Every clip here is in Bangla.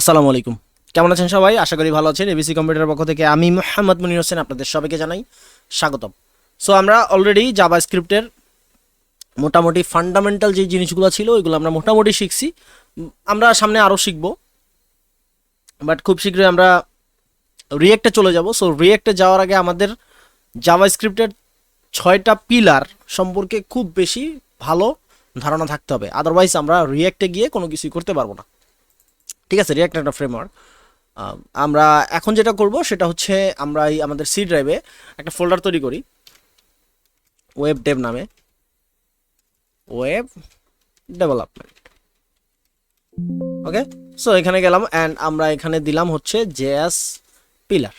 আসসালামু আলাইকুম। কেমন আছেন সবাই? আশা করি ভালো আছেন। এবিসি কম্পিউটারের পক্ষ থেকে আমি মোহাম্মদ মনির হোসেন আপনাদের সবাইকে জানাই স্বাগতম। সো আমরা অলরেডি জাভা স্ক্রিপ্টের মোটামুটি ফান্ডামেন্টাল যে জিনিসগুলো ছিল, ওইগুলো আমরা মোটামুটি শিখছি। আমরা সামনে আরও শিখব। বাট খুব শীঘ্রই আমরা রিয়েক্টে চলে যাব। সো রিয়েক্টে যাওয়ার আগে আমাদের জাভা স্ক্রিপ্টের ছয়টা পিলার সম্পর্কে খুব বেশি ভালো ধারণা থাকতে হবে। আদারওয়াইজ আমরা রিয়েক্টে গিয়ে কোনো কিছুই করতে পারব না। ঠিক আছে রিয়াক্ট একটা ফ্রেমওয়ার্ক আমরা এখন যেটা করব সেটা হচ্ছে আমরা এই আমাদের সি ড্রাইভে একটা ফোল্ডার তৈরি করি। ওয়েব ডেভ নামে। ওয়েব ডেভেলপমেন্ট ওকে সো এখানে গেলাম অ্যান্ড আমরা এখানে দিলাম হচ্ছে জেএস পিলার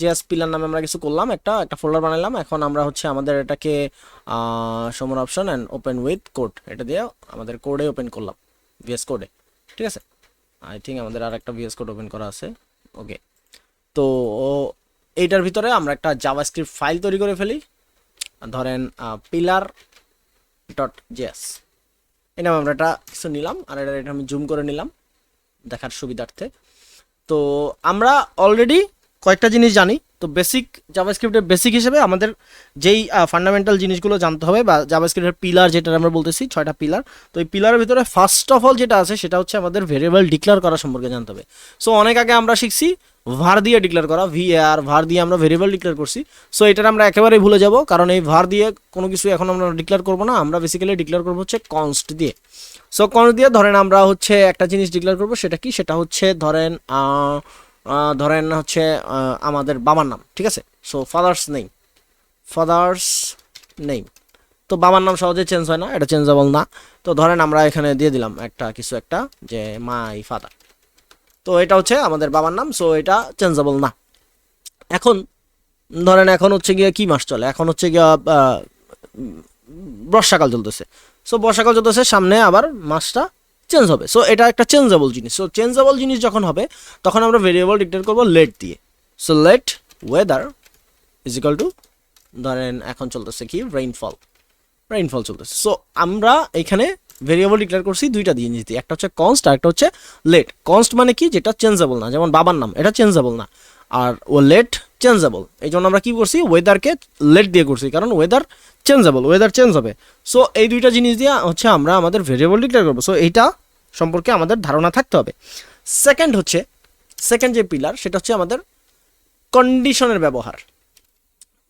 জেএস পিলার নামে আমরা কিছু করলাম, একটা একটা ফোল্ডার বানালাম। এখন আমরা হচ্ছে আমাদের এটাকে সমর option and open with code এটা দিয়ে আমাদের কোডে ওপেন করলাম ভিএস কোডে ঠিক আছে? আই থিঙ্ক আমাদের আর একটা ভিএস কোড ওপেন করা আছে। ওকে তো, এইটার ভিতরে আমরা একটা জাভাস্ক্রিপ্ট ফাইল তৈরি করে ফেলি। ধরেন পিলার ডট জেস এই নামে আমরা একটা কিছু নিলাম, আর এটা এটা আমি জুম করে নিলাম, দেখার সুবিধার্থে। তো, আমরা অলরেডি কয়েকটা জিনিস জানি। তো বেসিক জাভাস্ক্রিপ্টের বেসিক হিসেবে আমাদের যেই ফান্ডামেন্টাল জিনিসগুলো জানতে হবে বা জাভাস্ক্রিপ্টের পিলার যেটা আমরা বলতেছি, ছয়টা পিলার তো এই পিলারের ভিতরে ফার্স্ট অফ অল যেটা আছে সেটা হচ্ছে আমাদের ভেরিয়েবল ডিক্লেয়ার করা সম্পর্কে জানতে হবে। সো অনেক আগে আমরা শিখছি ভার দিয়ে ডিক্লেয়ার করা ভি আর ভার দিয়ে আমরা ভেরিয়েবল ডিক্লেয়ার করছি। সো এটা আমরা একেবারেই ভুলে যাব, কারণ এই ভার দিয়ে কোনো কিছু এখন আমরা ডিক্লেয়ার করব না, আমরা বেসিক্যালি ডিক্লেয়ার করব হচ্ছে কনস্ট দিয়ে। সো কনস্ট দিয়ে ধরেন আমরা হচ্ছে একটা জিনিস ডিক্লেয়ার করব, সেটা কি? সেটা হচ্ছে ধরেন ধরেন হচ্ছে আমাদের বাবার নাম, ঠিক আছে? সো ফাদার্স নেই ফাদার্স নেই তো বাবার নাম সহজে চেঞ্জ হয় না, এটা চেঞ্জেবল না। তো ধরেন আমরা এখানে দিয়ে দিলাম একটা, কিছু একটা, যে মাই ফাদার তো এটা হচ্ছে আমাদের বাবার নাম সো এটা চেঞ্জেবল না। এখন, ধরেন এখন হচ্ছে গিয়ে কি মাস চলে? এখন হচ্ছে গিয়ে বর্ষাকাল চলতেছে। সো বর্ষাকাল চলতেছে, সামনে আবার মাসটা চেঞ্জ হবে। সো এটা একটা চেঞ্জেবল জিনিস। সো চেঞ্জেবল জিনিস যখন হবে, তখন আমরা ভেরিয়েবল ডিক্লেয়ার করব লেট দিয়ে। So let weather is equal to ধরেন এখন চলতেছে কি? রেইনফল রেইনফল চলতেছে। সো আমরা এখানে ভেরিয়েবল ডিক্লেয়ার করছি দুইটা দিয়ে দিয়ে। একটা হচ্ছে কনস্ট আর একটা হচ্ছে লেট কনস্ট মানে কি? যেটা চেঞ্জেবল না। যেমন বাবার নাম, এটা চেঞ্জেবল না। আর ও লেট চেঞ্জেবল এই জন্য আমরা কি করছি? ওয়েদারকে লেট দিয়ে করছি, কারণ ওয়েদার চেঞ্জেবল ওয়েদার চেঞ্জ হবে। সো এই দুইটা জিনিস দিয়ে হচ্ছে আমরা আমাদের ভেরিয়েবল ডিক্লেয়ার করব। সো এইটা সম্পর্কে আমাদের ধারণা থাকতে হবে। সেকেন্ড হচ্ছে সেকেন্ড যে পিলার সেটা হচ্ছে আমাদের কন্ডিশনের ব্যবহার।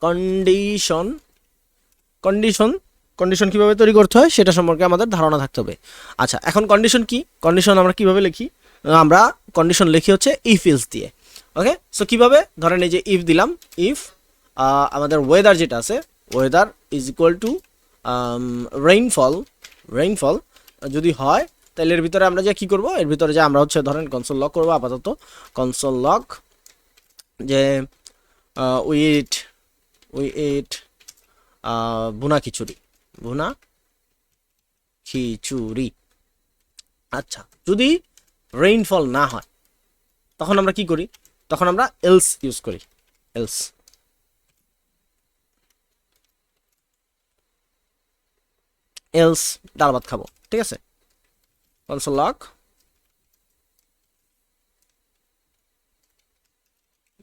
কন্ডিশন কন্ডিশন কন্ডিশন কীভাবে তৈরি করতে হয়, সেটা সম্পর্কে আমাদের ধারণা থাকতে হবে। আচ্ছা এখন কন্ডিশন কি? কন্ডিশন আমরা কীভাবে লিখি? আমরা কন্ডিশন লিখি হচ্ছে ইফ ইলস দিয়ে। ওকে সো কীভাবে? ধরেন এই যে ইফ দিলাম ইফ আমাদের ওয়েদার যেটা আছে weather is equal to rainfall rainfall যদি হয়, তাহলে এর ভিতরে আমরা যে কি করব? এর ভিতরে যে আমরা হচ্ছে, ধরেন কনসোল লক করব আপাতত। কনসোল লক যে উইট উইট ভুনা খিচুড়ি। ভুনা খিচুড়ি। আচ্ছা যদি রেইনফল না হয়, তখন আমরা কি করি? তখন আমরা এলস ইউজ করি এলস এলস ডাল ভাত খাব, ঠিক আছে? লক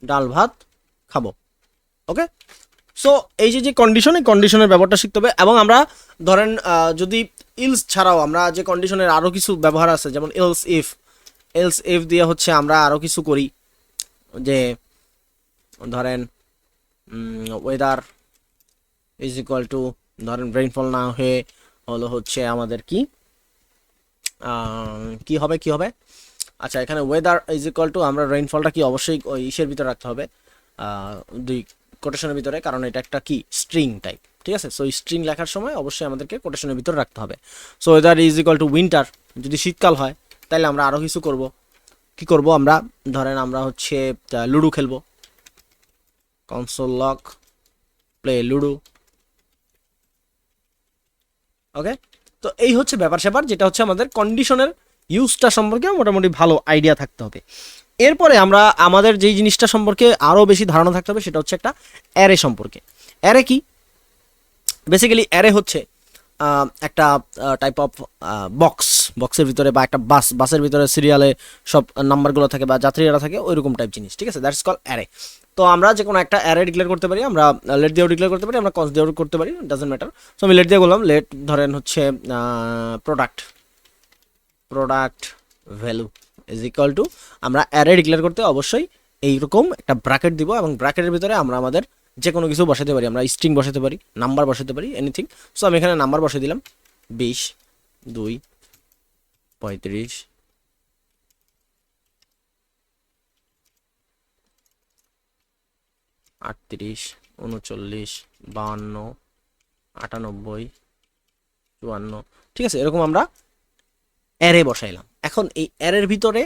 ডাল ভাত খাব ওকে সো এই যে যে কন্ডিশন এই কন্ডিশনের ব্যবহারটা শিখতে হবে, এবং আমরা ধরেন যদি ইলস ছাড়াও আমরা যে কন্ডিশনের আরও কিছু ব্যবহার আছে, যেমন এলস ইফ এলস ইফ দিয়ে হচ্ছে আমরা আরও কিছু করি যে, ধরেন ওয়েদার ইজ ইকুয়াল টু ধরেন রেইনফল না হয়ে হলো হচ্ছে আমাদের কি? কি হবে কি হবে? আচ্ছা এখানে ওয়েদার ইজ ইকুয়াল টু আমরা রেইনফলটা কি অবশ্যই ওই ইসের ভিতরে রাখতে হবে। দুই কোটেশনের ভিতরে, কারণ এটা একটা কি? স্ট্রিং টাইপ ঠিক আছে? সো স্ট্রিং লেখার সময় অবশ্যই আমাদেরকে কোটেশনের ভিতরে রাখতে হবে। So weather is equal to winter যদি শীতকাল হয় তাহলে আমরা আরও কিছু করব। কি করব আমরা? ধরেন আমরা হচ্ছে লুডো খেলব। Console log play ludo. Okay তো এই হচ্ছে ব্যাপার স্যাপার, যেটা হচ্ছে আমাদের কন্ডিশনের ইউজটা সম্পর্কে মোটামুটি ভালো আইডিয়া থাকতে হবে। এরপরে আমরা, আমাদের যেই জিনিসটা সম্পর্কে আরও বেশি ধারণা থাকতে হবে, সেটা হচ্ছে একটা অ্যারে সম্পর্কে। অ্যারে কি? বেসিক্যালি অ্যারে হচ্ছে একটা টাইপ অফ বক্স বক্সের ভিতরে বা একটা বাস বাসের ভিতরে সিরিয়ালে সব নাম্বারগুলো থাকে বা যাত্রীরা থাকে, ওইরকম টাইপ জিনিস, ঠিক আছে? দ্যাটস কল অ্যারে তো আমরা যে কোনো একটা অ্যারে ডিক্লেয়ার করতে পারি, আমরা লেট দিয়েও ডিক্লেয়ার করতে পারি, আমরা কস দিয়েও করতে পারি ডাজেন্ট ম্যাটার সো আমি লেট দিয়ে বললাম লেট ধরেন হচ্ছে product product value is equal to আমরা অ্যারে ডিক্লেয়ার করতে অবশ্যই এইরকম একটা ব্র্যাকেট দিব এবং ব্র্যাকেটের ভিতরে আমরা আমাদের যে কোনো কিছু বসাতে পারি, আমরা স্ট্রিং বসাতে পারি নাম্বার বসাতে পারি এনিথিং সো আমি এখানে নাম্বার বসে দিলাম, বিশ, দুই পঁয়ত্রিশ। আটত্রিশ, উনচল্লিশ, বাহান্ন, আটানব্বই, চুয়ান্ন। ঠিক আছে, এরকম আমরা অ্যারে বসাইলাম। এখন এই অ্যারের ভিতরে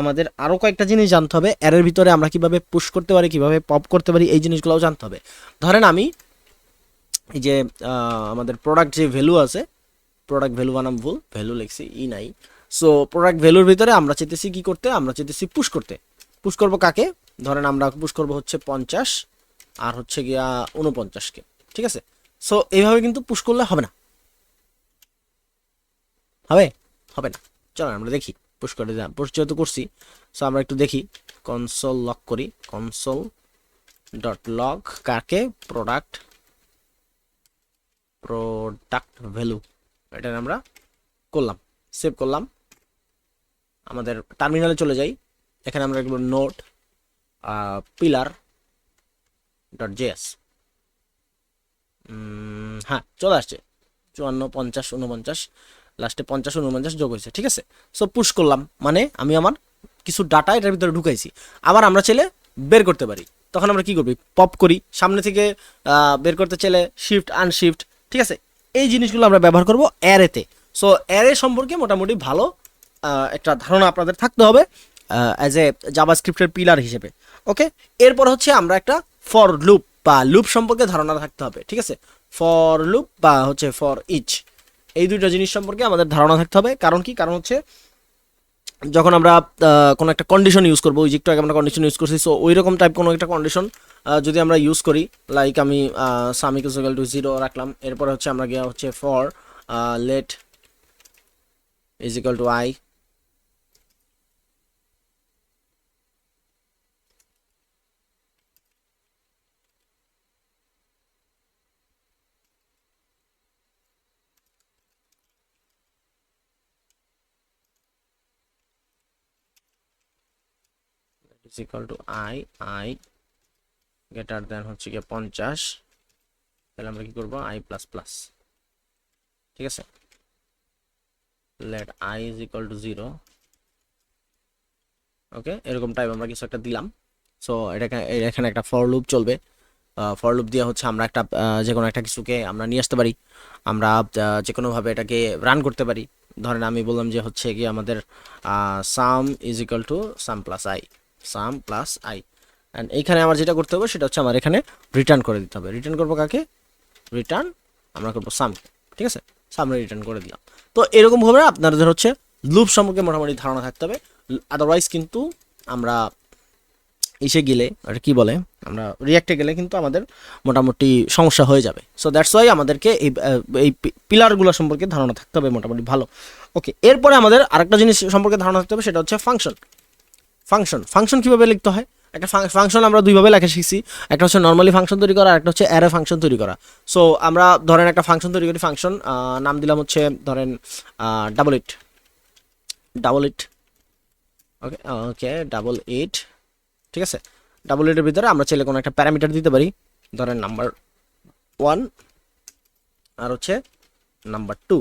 আমাদের আরও কয়েকটা জিনিস জানতে হবে। অ্যারের ভিতরে আমরা কীভাবে পুশ করতে পারি, কীভাবে পপ করতে পারি, এই জিনিসগুলোও জানতে হবে। ধরেন আমি এই যে আমাদের প্রোডাক্ট যে ভ্যালু আছে প্রোডাক্ট ভ্যালু বানাম ভুল ভ্যালু লিখছি ই নাই। সো প্রোডাক্ট ভ্যালুর ভিতরে আমরা চেতেছি কি করতে? আমরা চেতেছি পুশ করতে। পুশ করব কাকে? ধরেন আমরা পুশ করব হচ্ছে পঞ্চাশ, আর হচ্ছে গিয়া উনপঞ্চাশকে ঠিক আছে? সো এইভাবে কিন্তু পুশ করলে হবে না। হবে? হবে না। চলো আমরা দেখি। পুশ করে দিলাম পুশ যেহেতু করছি সো আমরা একটু দেখি। কনসোল লক করি। কনসোল ডট লক কাকে? প্রোডাক্ট প্রোডাক্ট ভ্যালু এটা আমরা করলাম সেভ করলাম। আমাদের টার্মিনালে চলে যাই। এখানে আমরা এগুলো নোট পিলার ডট জেএস হ্যাঁ চলে আসছে। চুয়ান্ন, পঞ্চাশ উনপঞ্চাশ লাস্টে পঞ্চাশ উনপঞ্চাশ যোগ হয়েছে, ঠিক আছে? সো পুশ করলাম মানে আমি আমার কিছু ডাটা এটার ভিতরে ঢুকাইছি। আবার আমরা চাইলে বের করতে পারি। তখন আমরা কি করবি? পপ করি। সামনে থেকে বের করতে চাইলে শিফট আনশিফট ঠিক আছে? এই জিনিসগুলো আমরা ব্যবহার করব অ্যারেতে। সো অ্যারে সম্পর্কে মোটামুটি ভালো একটা ধারণা আপনাদের থাকতে হবে অ্যাজ এ জাবা স্ক্রিপ্টের পিলার হিসেবে। ওকে এরপর হচ্ছে আমরা একটা ফর লুপ বা লুপ সম্পর্কে ধারণা থাকতে হবে, ঠিক আছে? ফর লুপ বা হচ্ছে ফর ইচ এই দুইটা জিনিস সম্পর্কে আমাদের ধারণা থাকতে হবে। কারণ কি? কারণ হচ্ছে যখন আমরা কোনো একটা কন্ডিশন ইউজ করব, ওই আগে আমরা কন্ডিশন ইউজ করছি সো ওই রকম টাইপ কোনো একটা কন্ডিশন যদি আমরা ইউজ করি লাইক আমি সামিক ইকুয়াল টু জিরো রাখলাম, এরপরে হচ্ছে আমরা গিয়ে হচ্ছে for let is to I is equal to I I greater than হচ্ছে গিয়ে পঞ্চাশ। তাহলে আমরা কি করব? আই প্লাস প্লাস ঠিক আছে? Let I is equal to zero okay এরকম টাইপ আমরা কিছু একটা দিলাম। সো এটাকে, এখানে একটা ফর লুপ চলবে। ফর লুপ দিয়ে হচ্ছে আমরা একটা যে কোনো একটা কিছুকে আমরা নিয়ে আসতে পারি। আমরা যে কোনোভাবে এটাকে রান করতে পারি। ধরেন আমি বললাম যে হচ্ছে কি আমাদের sum is equal to sum plus I sum plus I. And এইখানে আমার যেটা করতে হবে সেটা হচ্ছে আমার এখানে রিটার্ন করে দিতে হবে। রিটার্ন করব কাকে? রিটার্ন আমরা করব সাম ঠিক আছে? সামনে রিটার্ন করে দিলাম। তো এরকমভাবে আপনাদের হচ্ছে লুপ সম্পর্কে মোটামুটি ধারণা থাকতে হবে। আদারওয়াইজ কিন্তু আমরা ইসে গেলে ওটা কি বলে, আমরা রিয়াক্টে গেলে কিন্তু আমাদের মোটামুটি সমস্যা হয়ে যাবে। সো দ্যাটস ওয়াই আমাদেরকে এই এই পিলারগুলো সম্পর্কে ধারণা থাকতে হবে মোটামুটি ভালো। ওকে এরপরে আমাদের আরেকটা জিনিস সম্পর্কে ধারণা থাকতে হবে, সেটা হচ্ছে ফাংশন ফাংশন ফাংশন কীভাবে লিখতে হয়? একটা ফাংশন আমরা দুইভাবে লেখা শিখছি। একটা হচ্ছে নর্মালি ফাংশন তৈরি করা একটা হচ্ছে অ্যারে ফাংশন তৈরি করা। সো আমরা ধরেন একটা ফাংশন তৈরি করি ফাংশন নাম দিলাম হচ্ছে, ধরেন double it double it okay okay double eight ঠিক আছে? ডাবল এইটের ভিতরে আমরা চাইলে কোনো একটা প্যারামিটার দিতে পারি। ধরেন নাম্বার ওয়ান আর হচ্ছে নাম্বার টু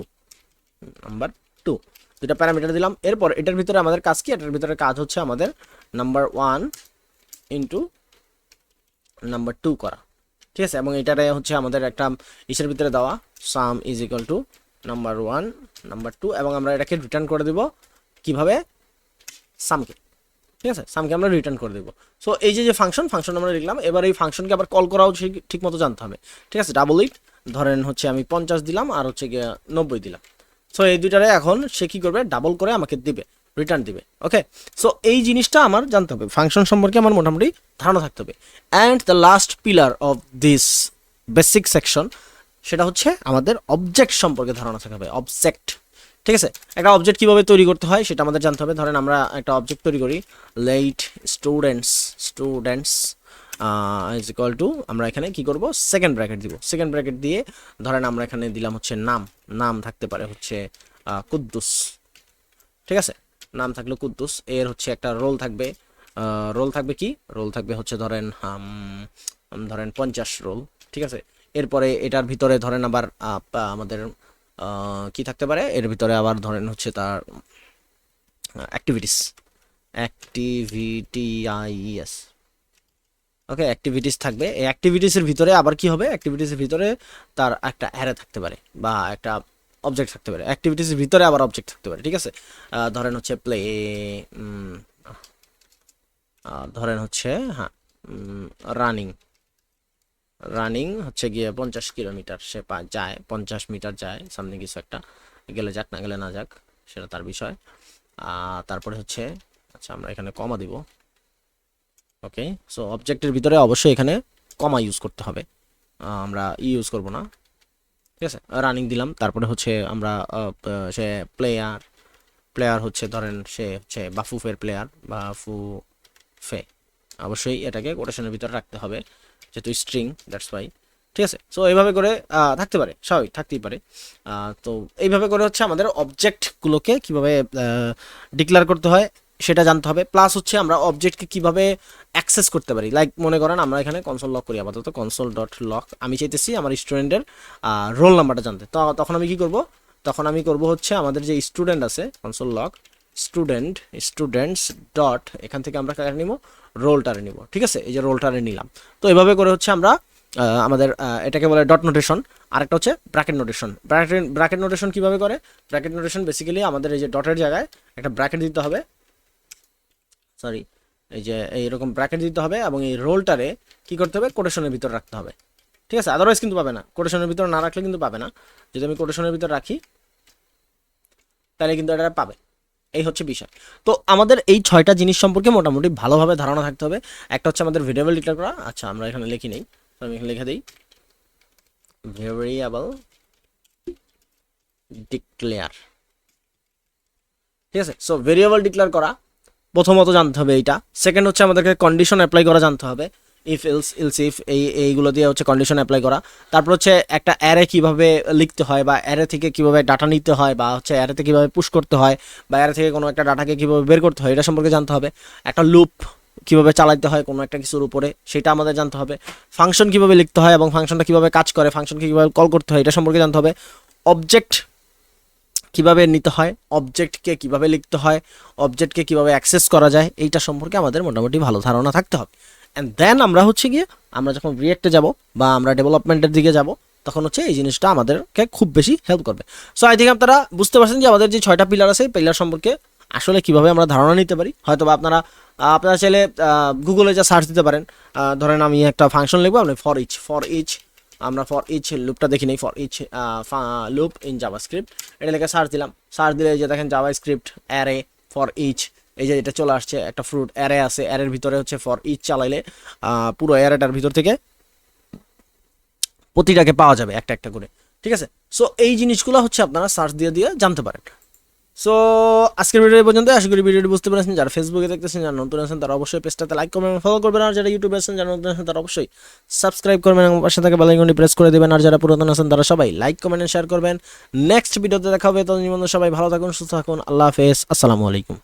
নাম্বার টু দুটা প্যারামিটার দিলাম। এরপর এটার ভিতরে আমাদের কাজ কি? এটার ভিতরে কাজ হচ্ছে আমাদের number one into number two করা। ঠিক আছে? এবং এটারে হচ্ছে আমাদের একটা ইসের ভিতরে দেওয়া। Sum is equal to number one number two এবং আমরা এটাকে রিটার্ন করে দেব কীভাবে? সামকে ঠিক আছে? সামকে আমরা রিটার্ন করে দেবো। সো এই যে যে ফাংশন ফাংশন আমরা লিখলাম। এবার এই ফাংশনকে আবার কল করাও ঠিক মতো জানতে হবে। ঠিক আছে? ডাবল ইট ধরেন হচ্ছে আমি পঞ্চাশ দিলাম, আর হচ্ছে গিয়ে নব্বই দিলাম। সো এই দুইটারে এখন সে কি করবে? ডাবল করে আমাকে দিবে রিটার্ন দিবে ওকে সো এই জিনিসটা আমার জানতে হবে। ফাংশন সম্পর্কে আমার মোটামুটি ধারণা থাকতে হবে। And the last pillar of this basic section সেটা হচ্ছে আমাদের অবজেক্ট সম্পর্কে ধারণা থাকতে হবে অবজেক্ট ঠিক আছে? একটা অবজেক্ট কীভাবে তৈরি করতে হয় সেটা আমাদের জানতে হবে। ধরেন আমরা একটা অবজেক্ট তৈরি করি let students students is equal to আমরা এখানে কি করব? সেকেন্ড ব্র্যাকেট দিব। সেকেন্ড ব্র্যাকেট দিয়ে, ধরেন আমরা এখানে দিলাম হচ্ছে নাম। নাম থাকতে পারে হচ্ছে কুদ্দুস। ঠিক আছে? নাম থাকল কুদ্দুস। এর হচ্ছে একটা রোল থাকবে। রোল থাকবে কি? রোল থাকবে হচ্ছে ধরেন ধরেন পঞ্চাশ রোল ঠিক আছে? এরপরে এটার ভিতরে ধরেন আবার আমাদের কি থাকতে পারে? এর ভিতরে আবার ধরেন হচ্ছে তার অ্যাক্টিভিটিস অ্যাক্টিভিটিআইএস ওকে অ্যাক্টিভিটিস থাকবে। এই অ্যাক্টিভিটিসের ভিতরে আবার কি হবে? অ্যাক্টিভিটিসের ভিতরে তার একটা অ্যারে থাকতে পারে বা একটা অবজেক্ট থাকতে পারে। অ্যাক্টিভিটিসের ভিতরে আবার অবজেক্ট থাকতে পারে, ঠিক আছে? ধরেন হচ্ছে প্লে ধরেন হচ্ছে হ্যাঁ রানিং রানিং হচ্ছে গিয়ে পঞ্চাশ কিলোমিটার সে যায়, পঞ্চাশ মিটার যায় সামনে কিছু একটা। গেলে যাক, না গেলে না যাক, সেটা তার বিষয়। তারপরে হচ্ছে আচ্ছা আমরা এখানে কমা দিব। ওকে সো অবজেক্টের ভিতরে অবশ্যই এখানে কমা ইউজ করতে হবে। আমরা ই ইউজ করব না। ঠিক আছে? রানিং দিলাম। তারপরে হচ্ছে আমরা সে প্লেয়ার প্লেয়ার হচ্ছে ধরেন সে হচ্ছে বাফুফের প্লেয়ার বাফু ফে অবশ্যই এটাকে কোটেশনের ভিতরে রাখতে হবে, যেহেতু স্ট্রিং দ্যাটস ওয়াই ঠিক আছে? সো এইভাবে করে থাকতে পারে। স্বাভাবিক, থাকতেই পারে। তো এইভাবে করে হচ্ছে আমাদের অবজেক্টগুলোকে কীভাবে ডিক্লেয়ার করতে হয় সেটা জানতে হবে। প্লাস হচ্ছে আমরা অবজেক্টকে কীভাবে অ্যাক্সেস করতে পারি। লাইক মনে করেন আমরা এখানে কনসোল লক করি, আপাতত কনসোল ডট লক আমি চাইতেছি আমার স্টুডেন্টের রোল নাম্বারটা জানতে। তো তখন আমি কি করব? তখন আমি করব হচ্ছে আমাদের যে স্টুডেন্ট আছে console log student students dot এখান থেকে আমরা কারে নিব? রোলটারে নিব। ঠিক আছে? এই যে রোলটারে নিলাম। তো এভাবে করে হচ্ছে আমরা আমাদের এটাকে বলে ডট নোটেশন আরেকটা হচ্ছে bracket notation bracket bracket notation কীভাবে করে? ব্র্যাকেট নোটেশন বেসিক্যালি আমাদের এই যে ডটের জায়গায় একটা ব্র্যাকেট দিতে হবে। সরি এই যে এইরকম ব্র্যাকেট দিতে হবে এবং এই রোলটারে কি করতে হবে? কোটেশনের ভিতর রাখতে হবে। ঠিক আছে? আদারওয়াইজ কিন্তু পাবে না। কোটেশনের ভিতর না রাখলে কিন্তু পাবে না। যদি আমি কোটেশনের ভিতর রাখি, তাহলে কিন্তু এটা পাবে। এই হচ্ছে বিষয়। তো আমাদের এই ছয়টা জিনিস সম্পর্কে মোটামুটি ভালোভাবে ধারণা থাকতে হবে। একটা হচ্ছে আমাদের ভেরিয়েবল ডিক্লেয়ার করা। আচ্ছা আমরা এখানে লিখি নেই। আমি এখানে লিখে দিই। ভেরিয়েবল ডিক্লেয়ার ঠিক আছে? সো ভেরিয়েবল ডিক্লেয়ার করা। প্রথমত জানতে হবে এইটা। সেকেন্ড হচ্ছে আমাদেরকে কন্ডিশন অ্যাপ্লাই করা জানতে হবে। ইফ ইলস ইলস ইফ এই, এইগুলো দিয়ে হচ্ছে কন্ডিশন অ্যাপ্লাই করা। তারপর হচ্ছে একটা অ্যারে কীভাবে লিখতে হয় বা অ্যারে থেকে কীভাবে ডাটা নিতে হয় বা হচ্ছে অ্যারেতে কীভাবে পুশ করতে হয় বা অ্যারে থেকে কোনো একটা ডাটাকে কীভাবে বের করতে হয়, এটা সম্পর্কে জানতে হবে। একটা লুপ কীভাবে চালাতে হয় কোনো একটা কিছুর উপরে, সেটা আমাদের জানতে হবে। ফাংশন কীভাবে লিখতে হয় এবং ফাংশনটা কীভাবে কাজ করে ফাংশনকে কীভাবে কল করতে হয়, এটা সম্পর্কে জানতে হবে। অবজেক্ট কীভাবে নিতে হয় অবজেক্টকে কীভাবে লিখতে হয় অবজেক্টকে কীভাবে অ্যাক্সেস করা যায়, এইটা সম্পর্কে আমাদের মোটামুটি ভালো ধারণা থাকতে হবে। অ্যান্ড দেন আমরা হচ্ছে গিয়ে, আমরা যখন রিয়েক্টে যাব বা আমরা ডেভেলপমেন্টের দিকে যাব, তখন হচ্ছে এই জিনিসটা আমাদেরকে খুব বেশি হেল্প করবে। সো আই থিঙ্ক আপনারা বুঝতে পারছেন যে আমাদের যে ছয়টা পিলার আছে পিলার সম্পর্কে আসলে কীভাবে আমরা ধারণা নিতে পারি। হয়তো বা আপনারা আপনারা চাইলে গুগলে যা সার্চ দিতে পারেন। ধরেন আমি একটা ফাংশন লিখব, আপনি ফর ইচ ফর ইচ আমরা ফর ইচ লুপটা দেখি নেই for each loop in JavaScript এটা লেখা সার্চ দিলাম। সার্চ দিলে যে দেখেন JavaScript array for each এই যে এটা চলে আসছে, একটা ফ্রুট অ্যারে আছে অ্যারের ভিতরে হচ্ছে ফর ইচ চালাইলে পুরো অ্যারেটার ভিতর থেকে প্রতিটাকে পাওয়া যাবে একটা একটা করে। ঠিক আছে? সো এই জিনিসগুলো হচ্ছে আপনারা সার্চ দিয়ে দিয়ে জানতে পারেন। সো আজকের ভিডিও পর্যন্ত আশা করি ভিডিওটি বুঝতে পেরেছেন। যারা ফেসবুকে দেখতেছেন, যারা নতুন আছেন, তারা অবশ্যই পেজটাতে লাইক করবেন এবং ফলো করবেন। আর যারা ইউটিউবে আছেন, যারা নতুন আছেন, তারা অবশ্যই সাবস্ক্রাইব করবেন এবং পাশে থাকা বেলাইকনটি প্রেস করে দেবেন। আর যারা পুরাতন আছেন, তারা সবাই লাইক কমেন্ট শেয়ার করবেন। নেক্সট ভিডিওতে দেখা হবে। তখন সবাই ভালো থাকুন, সুস্থ থাকুন। আল্লাহ হাফেজ। আসসালামু আলাইকুম।